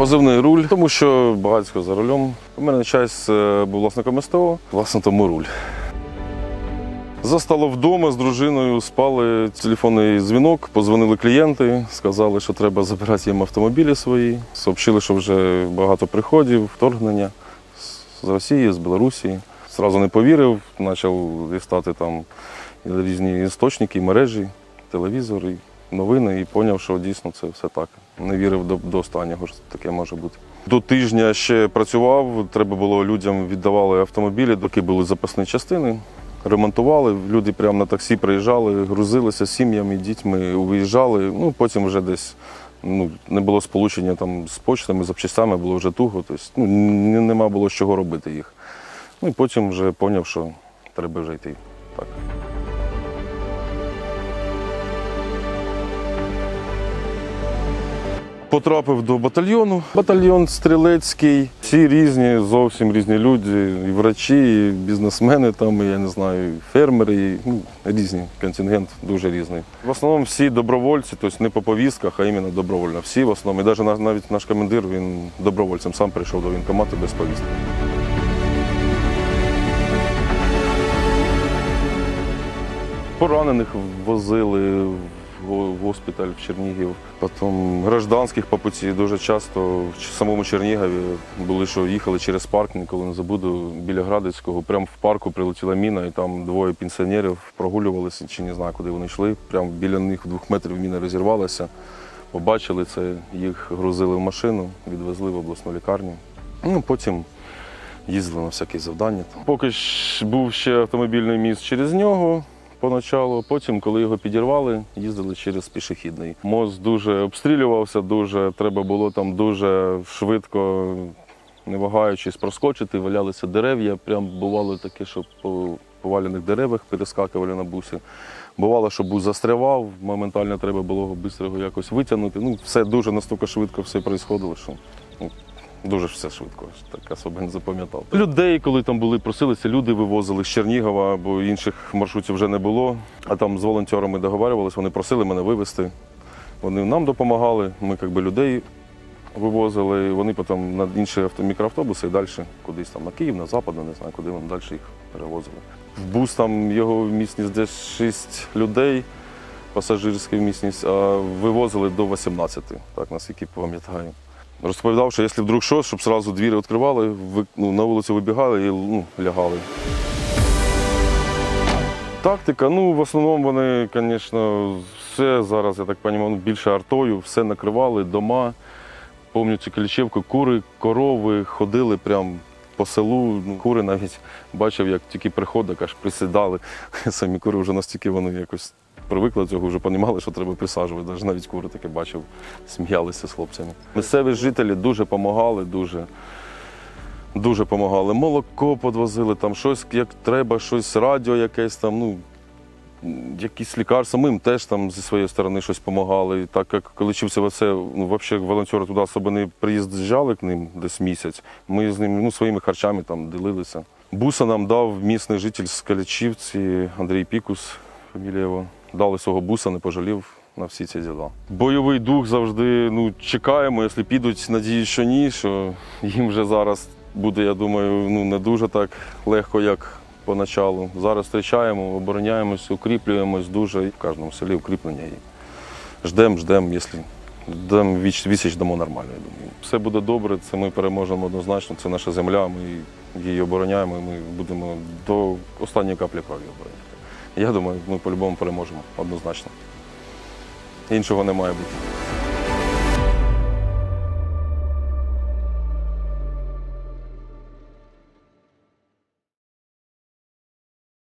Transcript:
Позивний руль, тому що багатько за рулем. У мене час е, був власником СТО, власне, тому руль. Застало вдома з дружиною, спали телефонний дзвінок, позвонили клієнти, сказали, що треба забирати їм автомобілі свої. Сообщили, що вже багато приходів, вторгнення з Росії, з Білорусі. Зразу не повірив, почав дістати там різні істочники, мережі, телевізор, і новини, і зрозумів, що дійсно це все так. Не вірив до, до останнього, що таке може бути. До тижня ще працював, треба було людям віддавали автомобілі, доки були запасні частини. Ремонтували, люди прямо на таксі приїжджали, грузилися сім'ями, дітьми, виїжджали. Ну, потім вже десь ну, не було сполучення там, з почтами, запчастями, було вже туго. Тобто, ну, нема було з чого робити їх. Ну і потім вже зрозумів, що треба вже йти. Так. Потрапив до батальйону. Батальйон стрілецький, всі різні, зовсім різні люди, і врачі, і бізнесмени, там, і, я не знаю, і фермери, і, ну, різні. Контингент дуже різний. В основному всі добровольці, тобто не по повістках, а іменно добровольно. Всі в основному. І навіть навіть наш командир він добровольцем сам прийшов до військкомату без повістки. Поранених возили в госпіталь в Чернігів. Потім гражданських по путі дуже часто в самому Чернігові були, що їхали через парк, ніколи не забуду, біля Градицького. Прямо в парку прилетіла міна, і там двоє пенсіонерів прогулювалися, чи не знаю, куди вони йшли. Прямо біля них двох метрів міна розірвалася. Побачили це, їх грузили в машину, відвезли в обласну лікарню. Ну, потім їздили на всякі завдання. Поки ж був ще автомобільний міст через нього поначалу. Потім, коли його підірвали, їздили через пішохідний. Мост дуже обстрілювався, дуже треба було там дуже швидко, не вагаючись, проскочити. Валялися дерев'я. Прям бувало таке, що по повалених деревах перескакували на бусі. Бувало, що бус застрявав, моментально треба було його швидко якось витягнути. Ну, все дуже настільки швидко все відбувалося, що ну, Дуже все швидко, так особо не запам'ятав. Людей, коли там були, просилися, люди вивозили з Чернігова, бо інших маршрутів вже не було. А там з волонтерами договарювалися, вони просили мене вивезти. Вони нам допомагали, ми якби людей вивозили, вони потім на інші авто, мікроавтобуси і далі кудись там на Київ, на Запад, не знаю, куди вони далі їх перевозили. В бус там його міцність десь 6 людей, пасажирська міцність, а вивозили до 18, так наскільки пам'ятаю. Розповідав, що якщо вдруг щось, щоб одразу двері відкривали, ну, на вулицю вибігали і ну, лягали. Тактика, ну в основному вони, звісно, все зараз, я так розумію, більше артою, все накривали, дома. Пам'ятаю Клічевку, кури, корови ходили прямо по селу. Ну, кури навіть бачив, як тільки приходить, аж присідали. Самі кури вже настільки вони якось привикли до цього, вже розуміли, що треба присаджувати. Навіть навіть кури таке бачив, сміялися з хлопцями. Місцеві жителі дуже допомагали, дуже. Дуже допомагали. Молоко підвозили, там щось як треба, щось радіо якесь там, ну, якісь лікарства. Ми їм теж там зі своєї сторони щось допомагали. Так як коли вчився в ну, взагалі волонтери туди особо не приїжджали к ним десь місяць. Ми з ними ну, своїми харчами там ділилися. Буса нам дав місний житель з Калячівці Андрій Пікус, фамілія його. Дали свого буса, не пожалів на всі ці діла. Бойовий дух завжди ну, чекаємо, якщо підуть, надію, що ні, що їм вже зараз буде, я думаю, ну, не дуже так легко, як поначалу. Зараз зустрічаємо, обороняємось, укріплюємось дуже. І в кожному селі укріплення. І ждемо, ждемо, якщо дам віч, відсіч дамо нормально, я думаю. Все буде добре, це ми переможемо однозначно, це наша земля, ми її обороняємо, і ми будемо до останньої каплі крові обороняти. Я думаю, ми по-любому переможемо однозначно. Іншого не має бути.